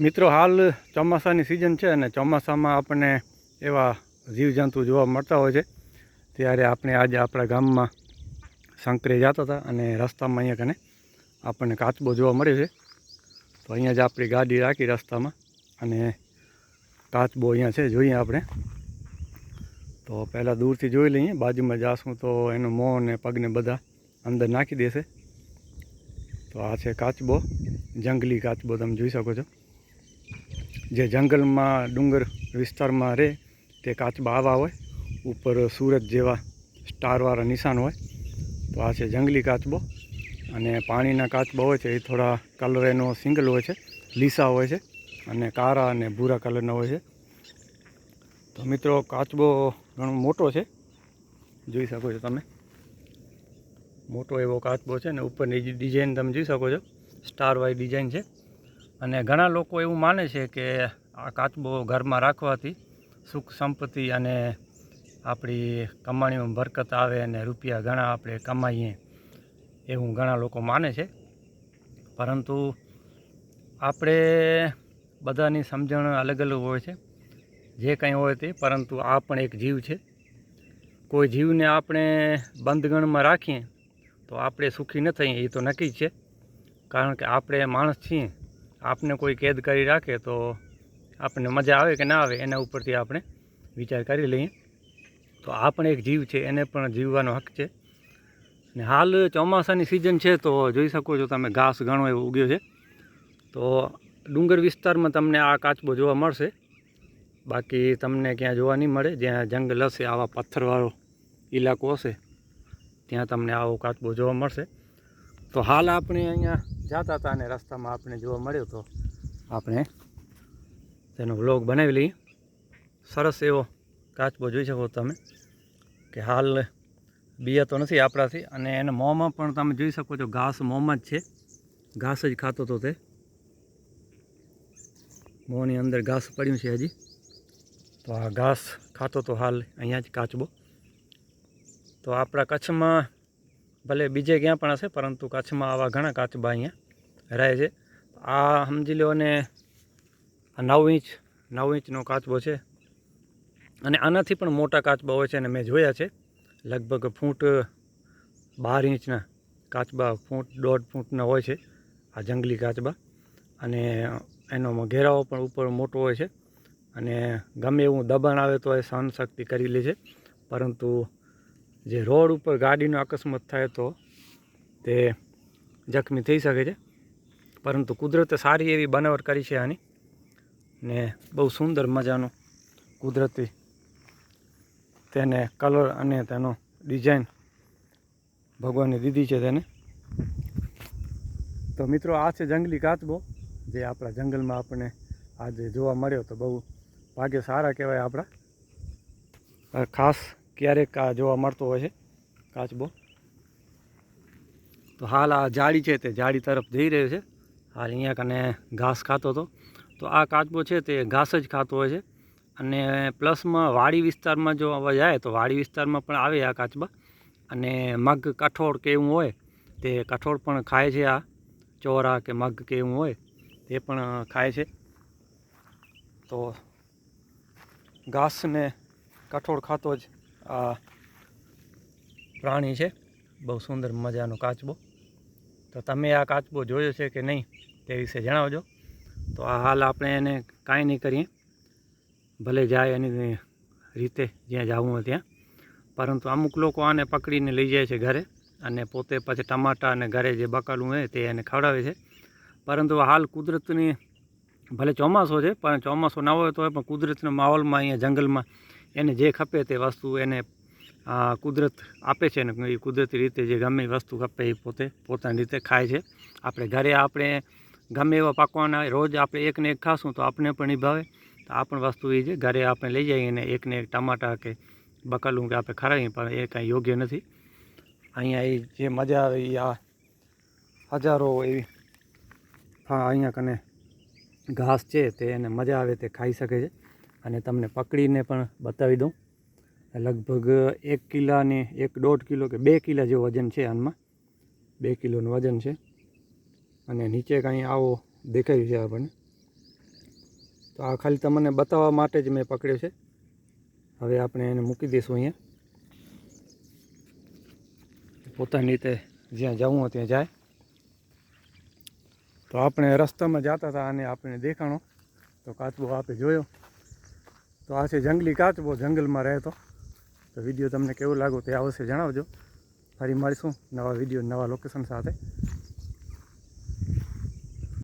મિત્રો, હાલ ચોમાસાની સિઝન છે અને ચોમાસામાં આપણને એવા જીવજંતુ જોવા મળતા હોય છે. ત્યારે આપણે આજે આપણા ગામમાં શંકરે જતા હતા અને રસ્તામાં અહીંયા કને આપણને કાચબો જોવા મળ્યો છે. તો અહીંયા જ આપણી ગાડી રાખી રસ્તામાં અને કાચબો અહીંયા છે, જોઈએ આપણે. તો પહેલાં દૂરથી જોઈ લઈએ. બાજુમાં જાશું તો એનું મોં ને પગને બધા અંદર નાખી દેશે. તો આ છે કાચબો, જંગલી કાચબો તમે જોઈ શકો છો. જે જંગલમાં, ડુંગર વિસ્તારમાં રહે, તે કાચબા આવા હોય, ઉપર સુરત જેવા સ્ટારવાળા નિશાન હોય, તો આ છે જંગલી કાચબો અને પાણીના કાચબા હોય છે, એ થોડા કલર એનો સિંગલ હોય છે, લીસા હોય છે, અને કાળા અને ભૂરા કલરના હોય છે. તો મિત્રો કાચબો ઘણો મોટો છે. જોઈ શકો છો તમે. મોટો એવો કાચબો છે ને, ઉપરની ડિઝાઇન તમે જોઈ શકો છો. સ્ટાર વાઈ ડિઝાઇન છે. અને ઘણા લોકો એવું માને છે કે આ કાચબો ઘરમાં રાખવાથી સુખ સંપત્તિ અને આપણી કમાણીમાં બરકત આવે અને રૂપિયા ઘણા આપણે કમાઈએ એવું ઘણા લોકો માને છે. પરંતુ આપણે બધાની સમજણ અલગ અલગ હોય છે. જે કંઈ હોય તે, પરંતુ આ પણ એક જીવ છે. કોઈ જીવને આપણે બંધગણમાં રાખીએ તો આપણે સુખી ન થઈએ, એ તો નક્કી છે. કારણ કે આપણે માણસ છીએ. આપને કોઈ કેદ કરી રાખે તો આપણને મજા આવે કે ના આવે એના ઉપરથી આપણે વિચાર કરી લઈએ. તો આ પણ એક જીવ છે, એને પણ જીવવાનો હક છે. ને હાલ ચોમાસાની સિઝન છે તો જોઈ શકો છો તમે ઘાસ ઘણો એવો ઉગ્યો છે. તો ડુંગર વિસ્તારમાં તમને આ કાચબો જોવા મળશે. બાકી તમને ક્યાં જોવા નહીં મળે, જ્યાં જંગલ હશે, આવા પથ્થરવાળો ઇલાકો હશે, ત્યાં તમને આવો કાચબો જોવા મળશે. તો હાલ આપણે અહીંયા જતા હતા અને રસ્તામાં આપણે જોવા મળ્યો તો આપણે તેનો વ્લોગ બનાવી લઈએ. સરસ એવો કાચબો જોઈ શકો તમે કે હાલ બીયા તો નથી આપણાથી અને એના મોંમાં પણ તમે જોઈ શકો છો ઘાસ મોંમાં જ છે. ઘાસ જ ખાતો તો તે. મોંની અંદર ઘાસ પડ્યું છે હજી. તો આ ઘાસ ખાતો તો હાલ અહીંયા જ કાચબો. તો આપણા કચ્છમાં ભલે બીજે ક્યાં પણ હશે, પરંતુ કચ્છમાં આવા ઘણા કાચબા અહીંયા રહે છે. આ સમજી લો ને નવ ઇંચ, નવ ઇંચનો કાચબો છે. અને આનાથી પણ મોટા કાચબા હોય છે અને મેં જોયા છે. લગભગ ફૂટ બાર ઇંચના કાચબા, ફૂટ દોઢ ફૂટના હોય છે આ જંગલી કાચબા. અને એનો ઘેરાવો પણ ઉપર મોટો હોય છે. અને ગમે એવું દબાણ આવે તો એ સહનશક્તિ કરી લે છે. પરંતુ જે રોડ ઉપર ગાડીનો અકસ્માત થાય તો તે જખમી થઈ શકે છે. પરંતુ કુદરતે સારી એવી બનાવટ કરી છે આની ને બહુ સુંદર મજાનું કુદરતી તેને કલર અને તેનો ડિઝાઇન ભગવાને દીધી છે તેને. તો મિત્રો, આ છે જંગલી કાચબો, જે આપણા જંગલમાં આપણને આજે જોવા મળ્યો તો બહુ ભાગ્ય સારા કહેવાય આપણા. ખાસ ક્યારેક આ જોવા મળતો હોય છે, કાચબો. તો હાલ આ જાળી છે તે જાળી તરફ જઈ રહ્યો છે. હાલ અહીંયા કને ઘાસ ખાતો હતો. તો આ કાચબો છે તે ઘાસ જ ખાતો હોય છે. અને પ્લસમાં વાડી વિસ્તારમાં જો જાય તો વાડી વિસ્તારમાં પણ આવે આ કાચબા. અને મગ કઠોળ કે એવું હોય, તે કઠોળ પણ ખાય છે આ. ચોરા કે મગ કે એવું હોય, તે પણ ખાય છે. તો ઘાસને કઠોળ ખાતો જ આ પ્રાણી છે. બહુ સુંદર મજાનો કાચબો. તો તમે આ કાચબો જોયો છે કે નહીં તે વિશે જણાવજો. તો આ હાલ આપણે એને કાંઈ નહીં કરીએ. ભલે જાય એની રીતે જ્યાં જવું હોય ત્યાં. પરંતુ અમુક લોકો આને પકડીને લઈ જાય છે ઘરે અને પોતે પછી ટમાટા અને ઘરે જે બકાલું હોય તે એને ખવડાવે છે. પરંતુ હાલ કુદરતની ભલે ચોમાસો છે, પણ ચોમાસો ના હોય તો પણ કુદરતના માહોલમાં અહીંયા જંગલમાં એને જે ખપે તે વસ્તુ એને કુદરત આપે છે ને એ કુદરતી રીતે જે ગમે એ વસ્તુ ખપે એ પોતે, પોતાની રીતે ખાય છે. આપણે ઘરે આપણે ગમે એવા પાકવાના રોજ આપણે એકને એક ખાશું તો આપણે પણ નિભાવે તો આ પણ વસ્તુ એ છે, ઘરે આપણે લઈ જઈએ અને એકને એક ટમાટા કે બકાલું કે આપણે ખરાવીએ પણ એ કાંઈ યોગ્ય નથી. અહીંયા એ જે મજા આવે એ આ હજારો એવી, હા, અહીંયા કને ઘાસ છે તે એને મજા આવે તે ખાઈ શકે છે. અને તમને પકડીને પણ બતાવી દઉં. લગભગ એક કિલાની એક દોઢ કિલો કે બે કિલા જેવું વજન છે આનમાં. બે કિલોનું વજન છે. અને નીચે કાંઈ આવો દેખાયું છે આપણને. તો આ ખાલી તમને બતાવવા માટે જ મેં પકડ્યો છે. હવે આપણે એને મૂકી દઈશું અહીંયા. પોતાની રીતે જ્યાં જવું હોય ત્યાં જાય. તો આપણે રસ્તામાં જતા હતા અને આપણે દેખાણો. તો કાચબો આપે જોયો. તો આ છે જંગલી કાચબો જંગલમાં રહેતો. તો વીડિયો તમને કેવું લાગો તે અવશ્ય જણાવજો. ફરી મળીશું નવા વીડિયો, નવા લોકેશન સાથે.